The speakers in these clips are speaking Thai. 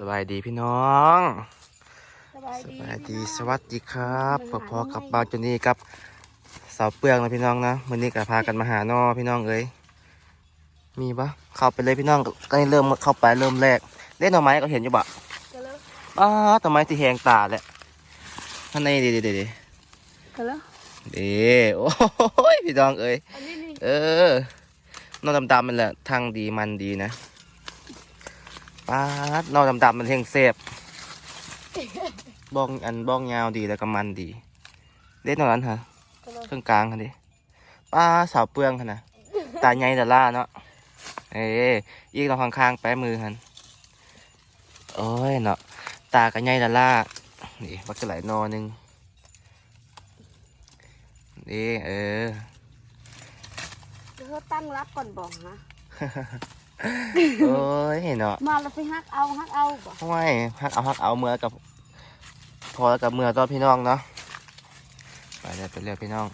สบายดีพี่น้องสบายสดีบายดีพี่น้องสวัสดีครับมาพหาอน้องๆกับไม่บ่าวจนี่กับสาวเปลืองนะพี่น้องนะวันนี้ก็พากันมาหานอพี่น้องเอ้ยมีปะเข้าไปเลยพี่น้องก็เริ่มเข้าไปเริ่มแรกเล่นหน่อไม้ก็เห็นอยู่บะกันแล้วอ้าหน่อไม้ที่แหงตาแหละข้างในดีดีดีดีกันแล้วดีโอ้ยพี่น้องเอ้ยอันนี้นี่เออนอดำๆมันแหละทางดีมันดีนะ ป้าดนอดำๆมันเฮงเซฟบ้องอันบ้องยาวดีแล้วก็มันดี เด็ดนอนนั้นฮะกันแล้วเครื่องกลางคันดิป้าสาวเปลืองคันนะตาใหญ่แต่ล่าเนาะเอ้ยอีกเราข้างๆแป้มือหันโอ้ยเนาะตาก็ใหญ่แต่ล่านี่บักจะไหลายนอหนึงนี่เออเดี๋ยวเขาตั้งรับก่อนบอกฮะ โอ้ยเนาะมาแล้วไปฮักเอาฮักเอาบอกทำไมฮักเอาฮักเอาเมื่อกับ พอแล้วกับเมื่อตอนพี่น้องเนาะไปเรื่อยไปเรื่อยพี่น้อง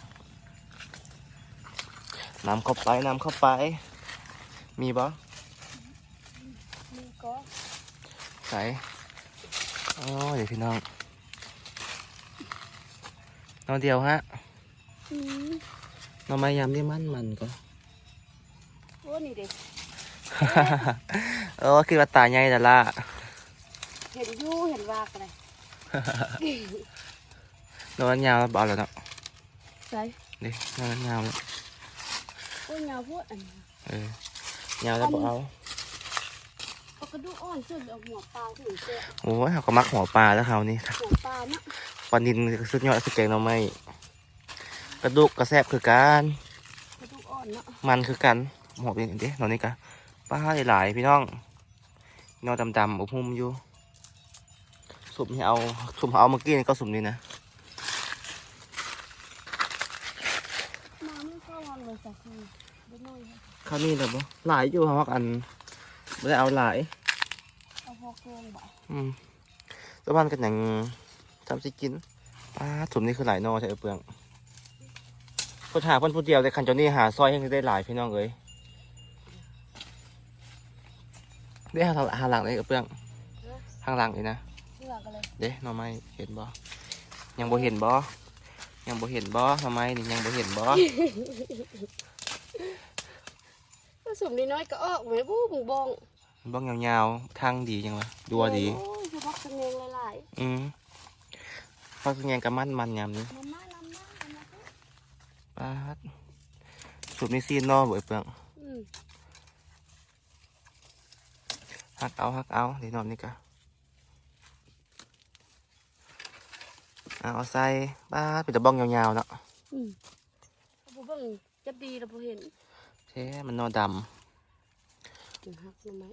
นำเข้าไปนำเข้าไป มีบ่มีก็ใส่โอ้ยเดี๋ยวพี่น้องน้องเดียวฮะอืมน้องไม้ยำนี่มันมันก็โอ้นี่เด็ก เออคือว่าตาใหญ่แต่ละเห็นอยู่เห็นว่ากันเลยนอนยาวแล้วเบเอาแล้วเนาะใส่ดินอนยาวแล้วโอ้ยยาวพูดอันนี้เออยาวแล้วเบเอาเอากระดูกอ่อนสุดเอาหัวปลาถึงเจ้าโอ้ยเขาก็มักหัวปลาแล้วเขานี่หัวปลานะปลานินสุดยอดสุดเก่งเราไม่กระดูกกระแซบคือการกระดูกอ่อนเนาะมันคือกันหอบอย่างนี้นอนนี่กะ ป้าหลายๆพี่น้องนอนดำๆอุบหุ่มอยู่สุ่มให้เอาสุ่มเอาเมื่อกี้นี่ก็สุ่มนี่นะมาไม่เข้าวันเลยสักทีเดี๋ยวหน่อยค่ะเขานี่แบบว่าหลายอยู่ครับอันไม่ได้เอาหลายเอาพอเกงบ่อืมตัวมันกันอย่างทำสิกินป้าสุ่มนี่คือหลายนอใช่เปลืองคนหาคนผู้เดียวแต่คันเจานี่หาซอยให้ได้หลายพี่น้องเอ้ย ได้หาหาหลังเลยกับเปลืองทางหลังนี่นะเลือกกันเลยเด้หน่อไม้เห็นบ่ยังบ่เห็นบ่ยังบ่เห็นบ่หน่อไม้นี่ยังบ่เห็นบ่ผสมน้อยๆก็ออกเหมือนบู้บุงบองบ้องยาวๆทางดีจังวะดัวดีโอ้ยคือพักคะแนนหลายอืมฟักแงกับมันมันยำนี่ๆมาม่าลำหน้ากันนะป้าดสูบนี่ซีนนอบ่ไอ้เปลืองอืม หักเอาหักเอาเดี๋ยวนอนนี่กะเอาเอาใส่ป้าดเป็นตะบ้องยาวๆเนาะอืมเอาบ่เบิ่งจับดีเราบ่เห็นเช่มันนอดถึงหักหน่อไม้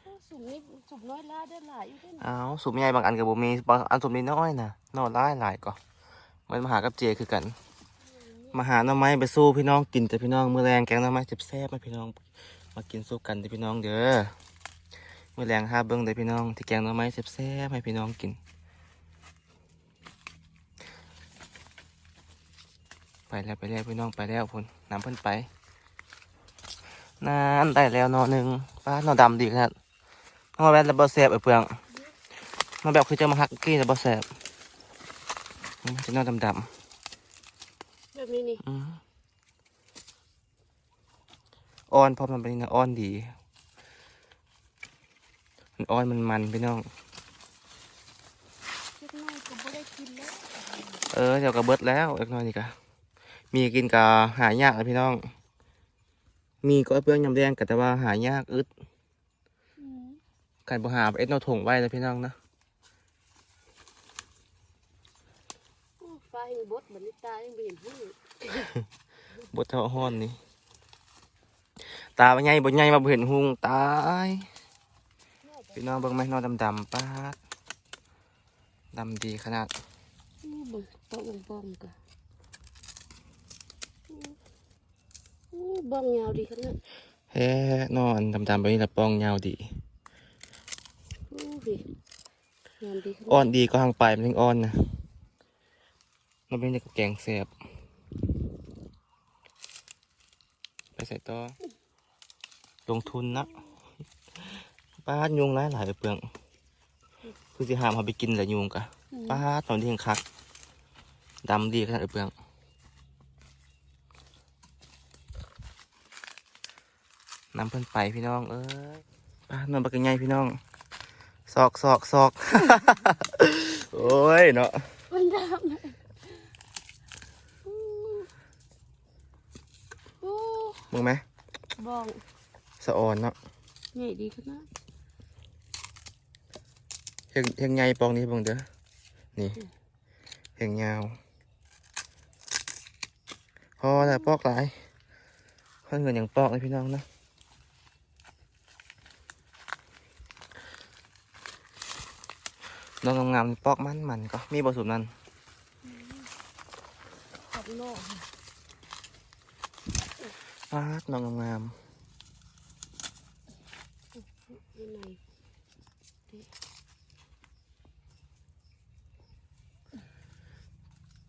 โอ้สุ่มนี่สุ่มน้อยลาได้หลายอยู่ด้วยำนะเอาสูบใหญ่บางอันกับบ่มีบางอันสูบนี่น้อยนะนอหลายหลายก็มันมาหากับเจคือกัน มาหาหน่อไม้ไปสู้พี่น้องกินแต่พี่น้องมือแรงแกงหน่อไม้เจ็บแซ่บๆมาพี่น้องมากินสู้กันเด้อพี่น้องเด้อมือแรงห้าเบิ้งเด้อพี่น้องที่แกงหน่อไม้เจ็บแซ่บๆให้พี่น้องกิน ไปแล้วไปแล้วพี่น้องไปแล้วพุ่นนำเพิ่นไปนานได้แล้วนอหนึ่งป้านอดำดีขนาดนอแบบระเบิดแซบไอ้เปลืองนอแบบคือจะมาหักกี้ระเบิดแซบจะนอดำดำ แบบนี้นี่อืมอ้อนเพราะมันเป็นนะอ้อนดี มันอ้อนมันมันพี่น้องเล็กน้อยก็บ่ได้กินแล้วเออเดี๋ยวก็เบิดแล้วเล็กน้อยนี่กะมีกินกะหายากเลยพี่น้อง มีก็เปลืองยำแดงกะแต่ว่าหายากอึดอืมกันบ่หาเอ็ดโนถงไว้เลยพี่น้องนะ โอ้ฟ้าแห่ง บดบัดนี้ตายังบ่เห็นหูบดเท่าห้อนนี่ ตาบ่ใหญ่บ่ใหญ่มาบ่เห็นหุงตายพี่น้องเบิ่งไหมนอนดำๆป้าดดำดีขนาดอู้เบิ่งโตะบองๆก็อู้อู้บ้องยาวดีขนาดเฮ้นอนดำๆไปนี่ละปองยาวดีอู้ดิงามดีขนาดอ่อนดีก็ทางปลายมันยังอ่อนนะ มันเป็นกับแกงแสบไปใส่ต่อลงทุนนะป้าดยุงหลายหลายเปลือง คือสิหามเขาไปกินแหละยุงกะป้าดตอนที่ยังคักดำดีขนาดเปลืองนำเพิ่นไปพี่น้อง เอ้ยป้าดนอนปักไงพี่น้องซอกซอกซอกโอ้ยเนาะมันดำเลยอู้อู้ มึงไหมบ้องสะออนเนาะใหญ่ดีขนาดเฮงเฮงใหญ่ปองนี้เบิ่งเด้อ นี่เฮงยาว พอแล้วปอกหลายเพิ่นเงินอย่างปอกเลยพี่น้องนะน้องงามๆนี่ปอกมันมันๆก็มีบทสมนั้นขับโลก ปาดน้องงามยังไง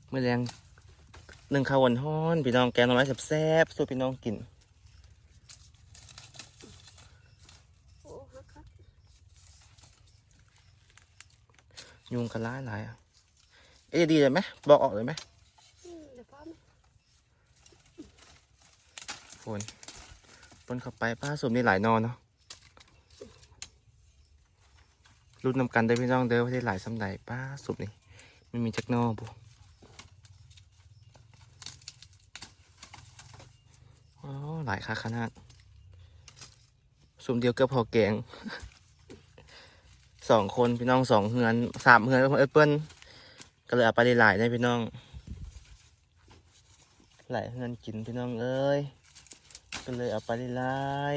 ๆมื่อแรงหนึ่งข้าวหวานฮ้อนพี่น้องแกงหน่อไม้แซ่บๆสู้พี่น้องกินยุงกันร้ายหลายอะเอ๊ะดีเลยไหมบอกออกเลยไหม อืมเดี๋ยวป้ามา ฝนฝนเข้าไปป้าสมนี่หลายนอนเนาะรุ่นนำกันเด้พี่น้องเด้อว่าได้หลายสำใดป้าสุบนี่มันมีจักนอบุโอ้หลายค่าขนาดสุมเดียวเกือบพอแกงสองคนพี่น้องสองเฮือนสามเฮือนเอเปิ้ลก็เลยเอาไปได้หลายได้พี่น้องหลายเฮือนกินพี่น้องเอ้ย ก็เลยเอาไปได้หลาย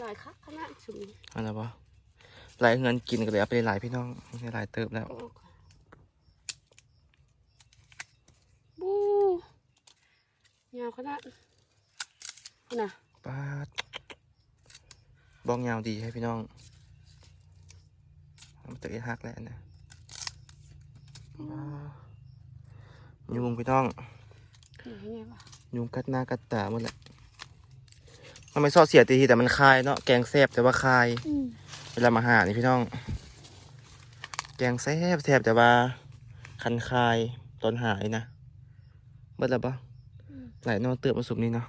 หลายคักขนาดสุดนี่เอะไรปะหลายเฮือนกินก็เลยเอาไปได้หลายพี่น้องได้หลายเติบแล้วโอ้บูยาวขนาดน่ะปาดบ้องยาวดีให้พี่น้องมันจะไอ้ฮักแล้วนะว้าว ยุงพี่น้องยังไงวะยุงกัดหน้ากัดตาหมดแหละมันไม่ซอดเสียตีทีแต่มันคายเนาะแกงแซ่บแต่ว่าคายอืมเวลามาหานี่พี่น้อง แกงแซ่บแซ่บแต่ว่า คันคายตอนหายนะเบิดแล้วปะหลายนอนเตือบมาสุมนี่เนาะ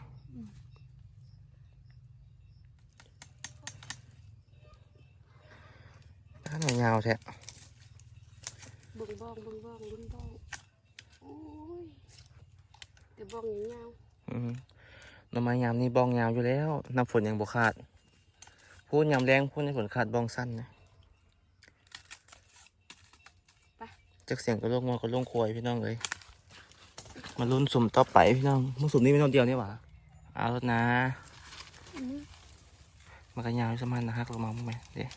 ถ้าหน่อยยาวแท้เบิ่งบ้องเบิ่งบ้องลุ้นบ้องโอ้ยแต่ บ้องยังยาวอืมหน่อไม้ยามนี่บองยาวอยู่แล้วน้ำฝนยังบกขาดพูดยามแรงพูดในฝนขาดบองสั้นนะจากเสียงก็ลงงอก็ลงควยพี่น้องเลยมาลุ้นสุ่มต่อไปพี่น้องมึงสุ่มนี่ไม่ต้องเดียวนี่หว่าเอาแล้วนะอันนี้มันก็ยาวอยู่สมันนะฮักลงมาบ้างไหมเดี๋ยว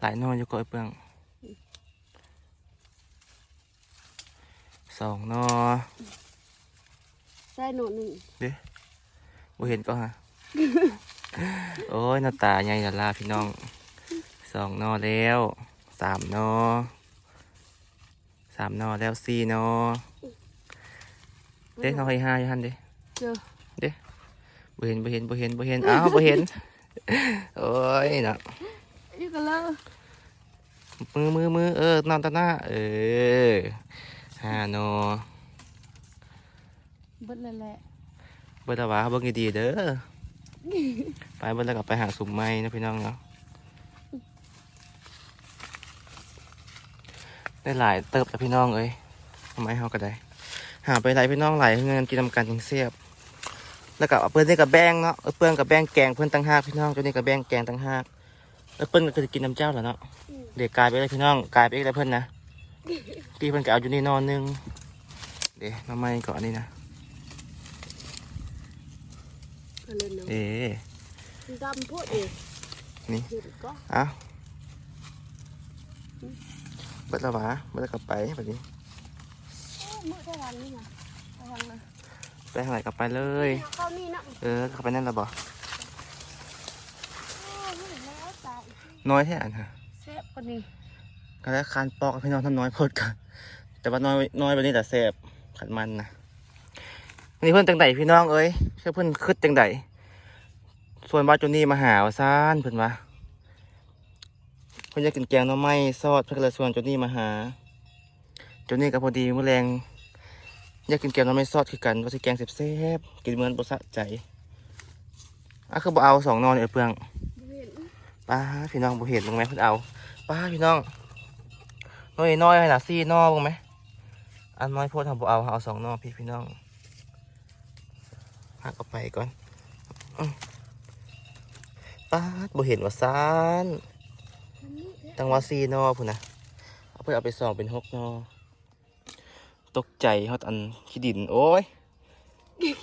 หลายหนออยู่ก่อยเปลืองสองหนอ ใส่หนูหนึ่งบ่เห็นก็ฮะ โอ้ยหน้าตาใหญ่ละลาพี่น้องสองหนอแล้วสามหนอสามหนอแล้วสี่หนอเด้หนอให้ห้าอยู่หันเด้เจอบ่เห็นบ่เห็นบ่เห็นบ่เห็นอ้าวบ่เห็นโอ้ยเนาะอีกแล้วมือมือมือเออนอนตาหน้าเออห้าหนอ เบิดเลยแหละเบิดและวะเบิ่งดีๆเด้อ ไปเบิดแล้วก็ไปหาสุ่มไม้นะพี่น้องเนาะ ได้หลายเติบแล้วพี่น้องเอ้ยทำไมเฮาก็ได้ หาไปหลายพี่น้องหลายเงินกินนำกันยังเสียบ แล้วก็เอาเพื่อนนี่กับแบงเนาะเอาเพื่อนกับแบงแกงเพื่อนตั้งห้ากพี่น้องตัวนี้กับแบงแกงตั้งห้ากแล้วเพื่อนก็จะกินน้ำเจ้าแหละเนาะ เด็กกลายไปเลยพี่น้องกลายไปอีกแล้วเพื่อนนะพี่เพื่อนก็เอาอยู่นี่นอนหนึง เดี๋ยวน้ำไม้ก่อนนี่นะ เอาเลยเนาะเอ๊ะดำพูดเองนี่เห็นก็เอ้าเบิดและวะเบิดแล้วก็ไปแบบนี้โอ้มือได้รังนี่นะได้รังเลยไปทางไหนก็ไปเลย เข้านี่นะเออเข้าไปนั่นและบ่โอ้มือแล้วตายน้อยแท้อันฮะแซ่บกว่านี้ก็แล้วคานปอกให้พี่น้องทำน้อยโพดกัน แต่ว่าน้อยน้อยแบบนี้แต่แสบขันมันนะ นี่เพื่อนจังไดพี่น้องเอ้ยเชื่อเพื่อนคึดจังไดส่วนบ้าจุนี่มาหาวซ่านเพื่อนวะเพื่อนอยากกินแกงน้ำไม้ซอดเพื่อนเลยชวนจุนี่มาหาจุนี่กับพอดีเมื่อแรงอยากกินแกงน้ำไม้ซอดคือกันว่าสิแกงแซ่บกินเหมือนบ่สะใจอะคือบ่เอาสองนอนเอ้ยเปลืองเห็นป้าพี่น้องบ่เห็นบ้างไหมเพิ่อนเอาป้าพี่น้องน้อยน้อยให้ล่ะซี่นอบ้างไหมอันน้อยโพดทำบ่เอาเอาสองนอพี่พี่น้อง หักเอาไปก่อนอื้อป้าดบ่เห็นว่าซานอันนี้แท้ตั้งว่าซี่นอพุ่นนะเอาเพื่อเอาไปสองเป็นหกนอตกใจฮอดอันขี้ดิน โอ้ย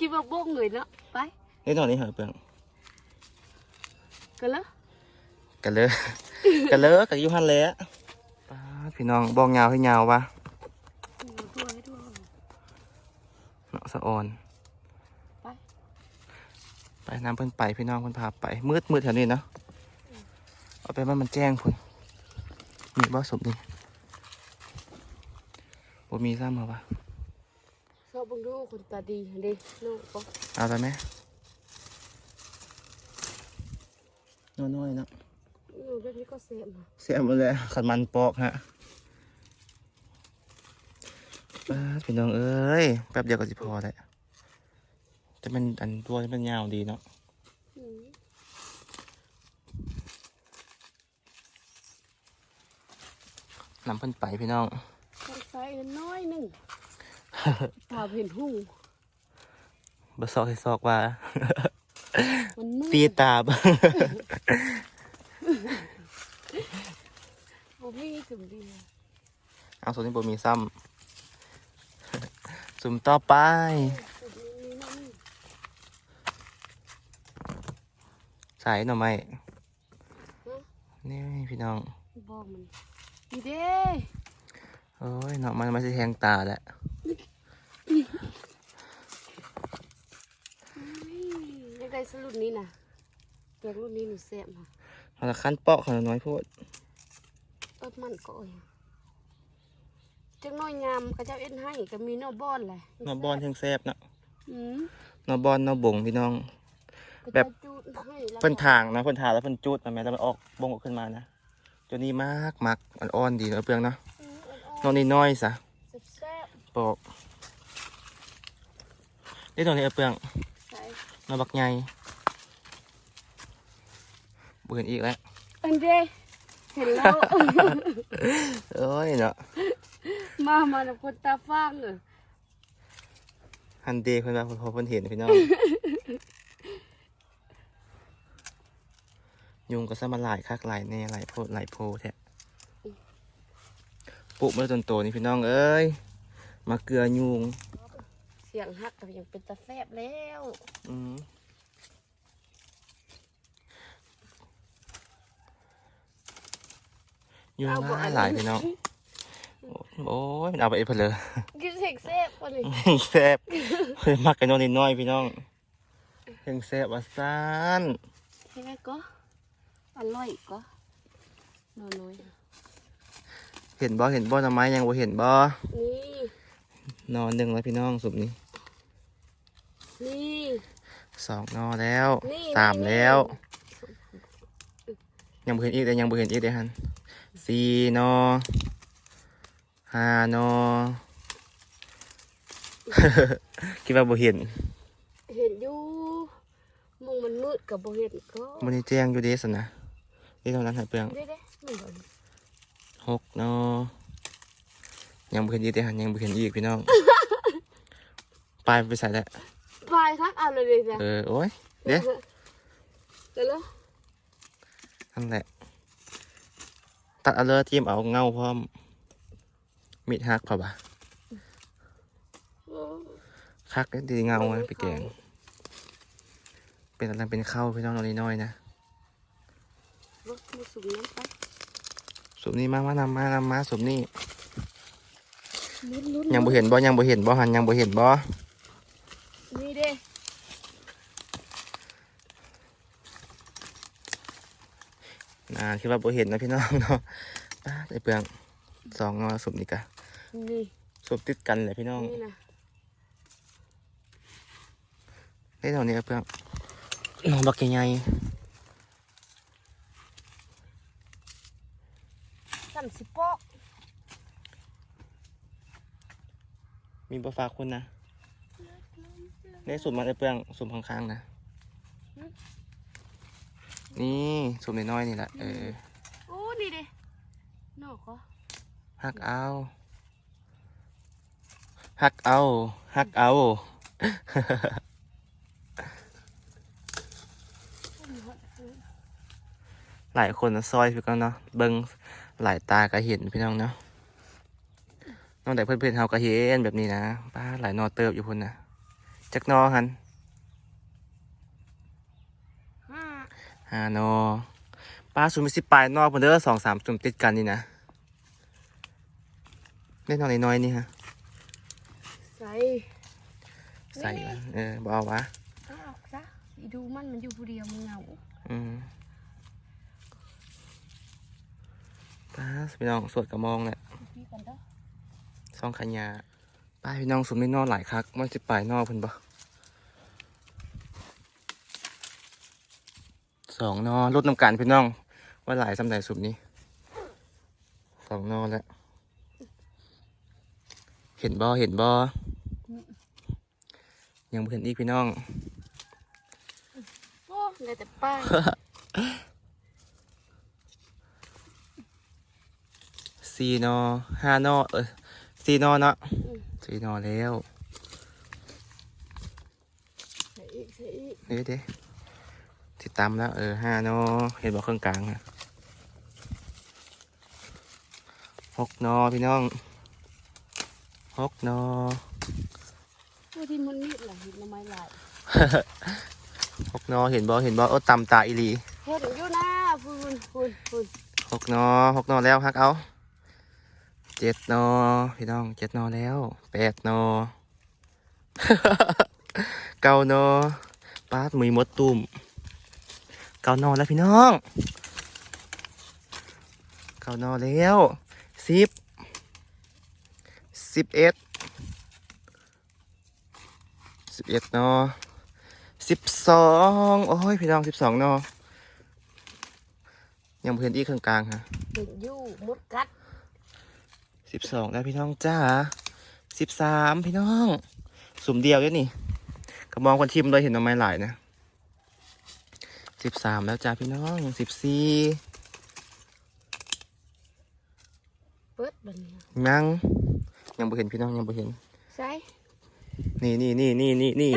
คิดว่าบ้งเลยเนาะไปนี่ตอนนี้เหรอเปลืองกันแล้วกันเลยกันเลยกับยูฮันเลยอะป้าดพี่น้องบอกยาวให้ยาววะทั่วให้ทั่วเนาะสะออนไปไป น้ำเพิ่นไปพี่น้องเพิ่นพาไป มืดมืดแถวนี้เนาะเอาไปว่ามันแจ้งพุ่นมีบ่ศพนี่บ่มีซ้ำเหรอวะชอบเบังดูคนตาดีเด้น้องปอเอาไปไหมน้อยๆเนาะอยู่แบบนี้ก็เสียมาเสียหมดเลยขันมันปอกฮะป้าดพี่น้องเอ้ยแป๊บเดียวก็สิพอแหละ จะเป็นอันตัวจะเป็นยาวดีเนาะอืมนำเพิ่นไปพี่น้องทางซ้ายน้อยหนึ่งตาเห็นหูบ่ซอกให้ซอกว่ามันมืดตีตาบ่บ่มีถึงดีเอาส่วนนี้บ่มีซ้ำสุ่มต่อไป สุดนี้นี่นั่น ใส่หน่อไม้นี่พี่น้องบอกมันดีเด้โอ้ยหน่อไม้มาสิแทงตาแหละอยากได้สรุปนี้นะอยากรุ่นนี้หนูแซ่บค่ะเอาละขั้นเปาะของน้อยโพดเอิบมันก็อยจังน้อยงามเขาเจ้าเอ็นให้ก็มีหนอบอนแหละหน่อบอนเทิงแซ่บเนาะอืมหน่อบอนหน่อบงพี่น้องเขา แบบเจ้าจูดให้แล้วก็เพิ่นทางนะเพิ่นทางแล้วเพิ่นจุดมาแม่แล้วมันออกบงออกขึ้นมานะตัวนี้มากมักมันอ่อนดีเนาะเปลืองเนาะอืมนอนนี่น้อยซะๆแซ่บปอกนี่ตรงนี้เอาเปลืองๆใส่นอนบักใหญ่บ่เห็นอีกแล้วอันเด้เห็นแล้วเอ้ยเนาะมามาแล้วคนตาฟางเออฮันเดเพิ่นว่าเพิ่นพอเพิ่นเห็นพี่น้อง ยุงก็ซะมาหลายคักหลายแน่หลายโพดหลายโพแท้ปุ๊บมาจนโตนี่พี่น้องเอ้ย มาเกลือยุง เสียงฮักก็ยังเป็นตาแซ่บแล้วอืมยุงหลายหลายพี่น้อง โอ้ยมันเอาไปเพิ่นเลยกินเสกแซ่บกว่านี่แซ่บเพิ่นมักกันนอนนิดน้อยพี่น้องเพิ่งแซ่บว่าซ่านแค่ก็ อร่อยก็น้อยเห็นบ่เห็นบ่ทำไมยังบ่เห็นบ่ๆนี่นอนหนึ่งแล้วพี่น้องสุบนี้นี่สองนอแล้วนี่สามนี่แล้ว ยังบ่เห็นอีกเลยยังบ่เห็นอีกเลยฮันสี่นอห้านอคิดว่าบ่เห็น เห็นอยู่มองมันมืดกับบ่เห็นก็มันนี้แจ้งอยู่เดสนะ นี่เท่านั้นหาเปลืองได้ได้มันบ่หกนอยังบ่เห็นอีกเลยฮันยังบ่เห็นอีกพี่น้อง ปลายไปใส่แล้วพายคักเอาเลยเลยจ้ะเออโอ้ยเดี๋ยวเดี๋ยวแล้วนั่นแหละ ตัดเอาเลยทีมเอาเงาพร้อม มิดฮักพอบ่ะคักเด้อดีเงานะไปแกง เป็นอะไรเป็นข้าวพี่น้องนอนน้อยๆนะรถ มาสูบน้ำไปสุบนี้มามานำมานำมาสุบนี้ลุ้นลุ้นยังบ่เห็นบ่ยังบ่เห็นบ่หันยังบ่เห็นบ่นี่เด้อ่าคิดว่าบ่เห็นนะพี่น้องเนาะป้าไอเปลืองสองนอสุบนี้กะนี่สุบติดกันเลยพี่น้องนี่นะได้เท่านี้เพื่อนน้องบักใหญ่ นสิปอกๆมีบฝากคุณนะได้สุ่มมาได้เพื่อนสุ่มข้างๆนะ นี่สุ่มน้อยๆนี่แหละเออโอ้นี่เด้นอกก็ฮักเอาฮักเอาฮักเอาหลายคนนะซอยพี่น้องเนาะเบิ้ง หลายตาก็เห็นพี่น้องเนาะนอกจากเพื่อนๆเฮาก็เห็นแบบนี้นะป้าหลายนอเติบอยู่พุ่นนะจักนอหันห้าหานอป้าสุ่มไปสิปลายนอกพุ่นเด้อสองสามสุ่มติดกันนี่นะเล่นนอนน้อยๆนี่ฮะใส่ใส่นี่มาเออบ่เอาวะเอาออกซะอีดูมันมันอยู่ผู้เดียวมันเหงาอืม ป้าพี่น้องสวดกระมองแหละพี่กันเด้อซองขยาป้าพี่น้องสุ่มไม่นอนหลายคักมันสิปลายนอกพุ่นบ่สองนอลดน้ำกันพี่น้อง ว่าหลายสำใดสุ่มนี้สองนอแล้วเห็นบ่เห็นบ่ยังบ่เห็นอีกพี่น้องโอ้ได้แต่ป้าย สี่นอห้านอเออสี่นอเนาะสี่นอแล้วใส่อีกใส่อีกเดี๋ยวเดี๋ยวติดตามแล้วเออห้านอเห็นบอกเครื่องกลางอะหกนอพี่น้องหกนอโอ้ที่มันมีดหลังเห็นทำไมหลายหกนอเห็นบอเห็นบอโอ้ตำตาอีหลีเฮ็ดอยู่นะพูนพูนพูนหกนอหกนอแล้วฮักเอา เจ็ดนอพี่น้องเจ็ดนอแล้วแปดนอเก้านอปาดมือมดตุ่มเก้านอแล้วพี่น้องเก้านอแล้วสิบสิบเอ็ดสิบเอ็ดนอสิบสองโอ้ยพี่น้องสิบสองนอยังเพื่อนอีกข้างกลางฮะเห็นยู่มดกัด สิบสองแล้วพี่น้องจ้าสิบสามพี่น้อง สุ่มเดียวด้วยนี่กระมองคนทิมเลยเห็นหน่อไม้หลายนะสิบสามแล้วจ้าพี่น้องสิบสี่เปิดบัดนี้ยังยังบ่เห็นพี่น้องยังบ่เห็นใส่นี่นี่นี่นี่นี่นี่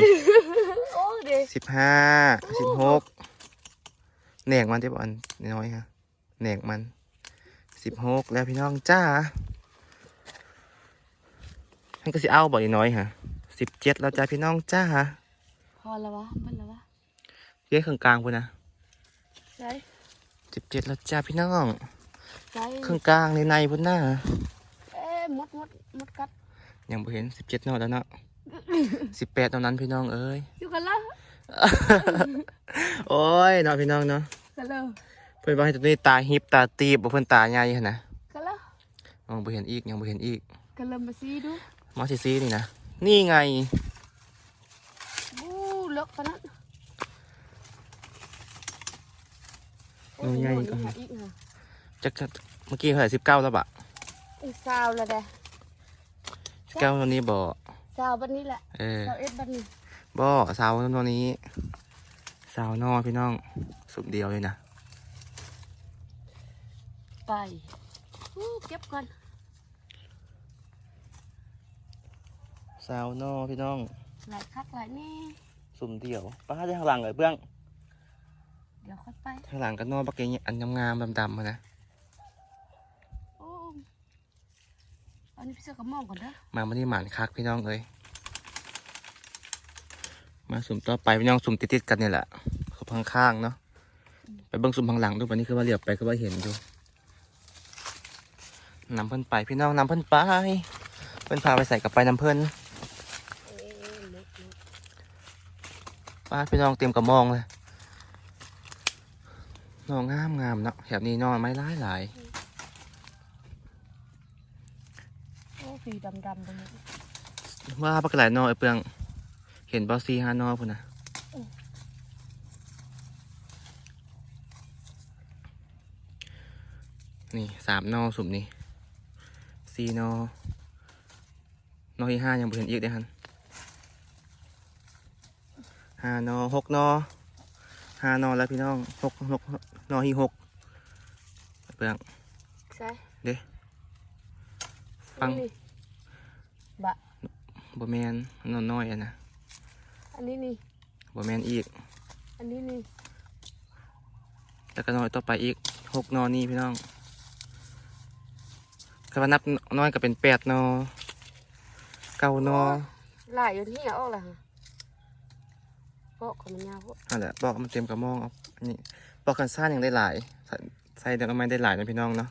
โอ้เด้สิบห้าสิบหกแหนกมันที่บอลน้อยฮะแหนกมันสิบหกแล้วพี่น้องจ้า ท่านก็สิเอาบ่อยน้อยฮะสิบเจ็ดแล้วจ้าพี่น้องจ้าพอแล้ววะมันแล้ววะเรียกข้างกลางพุ่นนะใส่สิบเจ็ดแล้วจ้าพี่น้องใส่เครื่องกลางในในพุ่นหน้าเอ๊ะมดมดมดกัดยังบ่เห็นสิบเจ็ดนอแล้วเนาะสิบแปดตอนนั้นพี่น้องเอ้ยอยู่กันแล้วโอ้ยเนาะพี่น้องเนาะกันแล้วเพื่อนว่าให้ตัวนี้ตาฮิปตาตีบบ่เพื่อนตาใหญ่หั่นนะกันแล้วมองบ่เห็นอีกยังบ่เห็นอีกกันเลยมาซีดู มาซีซีนี่นะ นี่ไงบูเลิกขนาดโอ้ยใหญ่ก็อีกค่ะจักจักเมื่อกี้เท่าไหร่สิบเก้าแล้วบะอีกสาวละเด้สิบเก้าตอนนี้บ่สาวบันนี้แหละเออสาวเอ็ดบันนี้บ่สาวตอนนี้สาวนอพี่น้องสุดเดียวเลยนะ ไปอู้เก็บก่อน สาวนอพี่น้อง หลายคักหลายนี่สุ่มเดียวป้าได้ข้างหลังเลยเบื้องเดี๋ยวค่อยไปข้างหลังก็นอบักเกงอันงามๆดำๆมานะโอ้อันนี้พี่เสื้อกระหม่อมก่อนเด้อมามานี่หมานคักพี่น้องเอ้ยมาสุ่มต่อไปพี่น้องสุ่มติดๆกันนี่แหละสุ่มข้างๆเนาะไปเบิ้งสุ่มข้างหลังดูวันนี้คือว่าเหลียบไปคือว่าเห็นอยู่นำเพิ่นไปพี่น้องนำเพิ่นไป เพิ่นพาไปใส่กับไปนำเพิ่นาพี่น้องเต็มกระมองเลยนองงามงามนะแถบนี้นอนไม้ร้ายหลายโอ้สีดำดำตรงนี้ว่าปักหลายนอไอเปลือง เห็นบอสซีฮานอพุ่นนะนี่สามนอสุ่มนี้สี่นอนอที่ห้ายังไม่เห็นอีกเด้ฮัน ห้านอหกนอห้านอแล้วพี่น้องหกหกนอที่หกเปลืองใช่เด้ฟังนี่บะบ่แมนนอนน้อยอะนะอันนี้นี่บ่แมนอีก อันนี้นี่แล้วก็น้อยต่อไปอีกหกนอนี่พี่น้องถ้าว่านับน้อยก็เป็นแปดนอเก้านอหลายอยู่ที่ออกละ ฮะเพราะของมันยาวพวกนั่นแหละบอกมันเต็มกระมองเอาอันนี้ปอกกันซ่านยังได้หลาย ใส่ใส่เด็กไม้ได้หลายนะพี่น้องเนาะ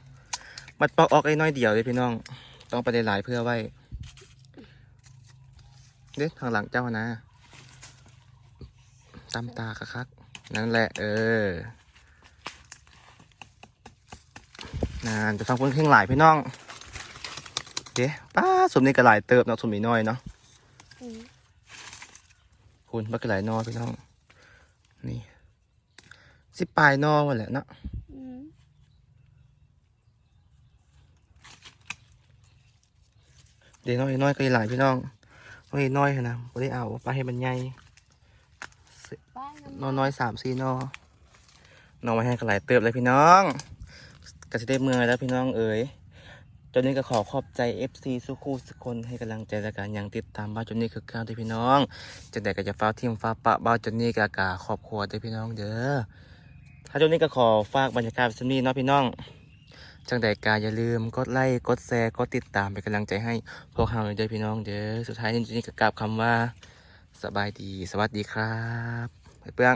มัดปอกออกไอ้น้อยเดียวเลยพี่น้อง ต้องไปได้หลายเพื่อไว้ เด็ดทางหลังเจ้านะตำตาคักๆนั่นแหละ เออนานจะฟังคนเพ่งหลายพี่น้อง เดี๋ยวป้าสมนี่ก็หลายเติบเนาะสมนี่น้อยเนาะ อืม คุณบักก็หลายนอพี่น้อง นี่ สิปลายนอหมดแหละเนาะเดี๋ยวน้อยน้อยก็หลายพี่น้องน้อยน้อยนะไม่ได้เอาไปให้มันใหญ่บ้านนอน้อยสามสี่นอนอไว้ให้ก็หลายเติบเลยพี่น้องก็จะได้เมืองแล้วพี่น้องเอ๋ย จนนี้ก็ขอขอบใจ FC สุคูสุกคนให้กำลังใจและการยังติดตามบ้าจนนี้คือก้าวด้วยพี่น้องจังใดก็จะฟ้าทีมฟ้าปะบ้าจนนี้กากาครอบครัวด้วยพี่น้องเด้อถ้าจนนี้ก็ขอฝากบรรยากาศสนีเนาะพี่น้องจังใดกาอย่าลืมกดไลค์กดแชร์กดติดตามเป็นกำลังใจให้พวกเราด้อพี่น้องเด้อสุดท้ายนี้จนนี้ก็กราบคำว่าสบายดีสวัสดีครับไปเปื้อง